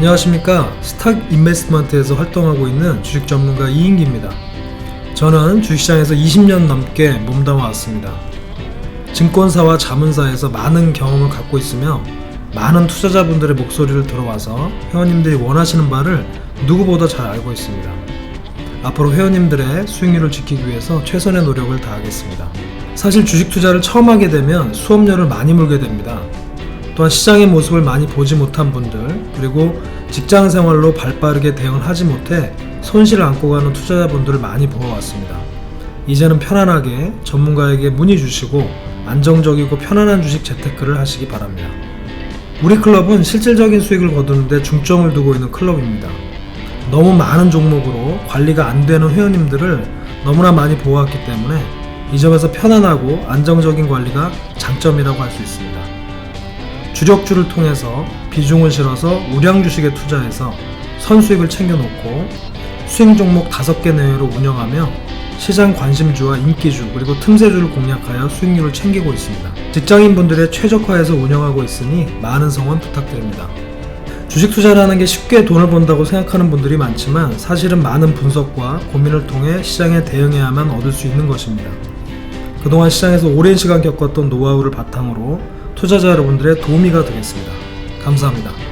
안녕하십니까 스탁 인베스트먼트에서 활동하고 있는 주식 전문가 이인기입니다. 저는 주식시장에서 20년 넘게 몸담아 왔습니다. 증권사와 자문사에서 많은 경험을 갖고 있으며 많은 투자자분들의 목소리를 들어와서 회원님들이 원하시는 바를 누구보다 잘 알고 있습니다. 앞으로 회원님들의 수익률을 지키기 위해서 최선의 노력을 다하겠습니다. 사실 주식 투자를 처음 하게 되면 수업료를 많이 물게 됩니다. 또한 시장의 모습을 많이 보지 못한 분들 그리고 직장 생활로 발 빠르게 대응을 하지 못해 손실을 안고 가는 투자자분들을 많이 보아왔습니다. 이제는 편안하게 전문가에게 문의 주시고 안정적이고 편안한 주식 재테크를 하시기 바랍니다. 우리 클럽은 실질적인 수익을 거두는데 중점을 두고 있는 클럽입니다. 너무 많은 종목으로 관리가 안 되는 회원님들을 너무나 많이 보호했기 때문에 이 점에서 편안하고 안정적인 관리가 장점이라고 할 수 있습니다. 주력주를 통해서 비중을 실어서 우량 주식에 투자해서 선수익을 챙겨놓고 수익 종목 5개 내외로 운영하며 시장 관심주와 인기주 그리고 틈새주를 공략하여 수익률을 챙기고 있습니다. 직장인분들의 최적화해서 운영하고 있으니 많은 성원 부탁드립니다. 주식 투자라는 게 쉽게 돈을 번다고 생각하는 분들이 많지만 사실은 많은 분석과 고민을 통해 시장에 대응해야만 얻을 수 있는 것입니다. 그동안 시장에서 오랜 시간 겪었던 노하우를 바탕으로 투자자 여러분들의 도우미가 되겠습니다. 감사합니다.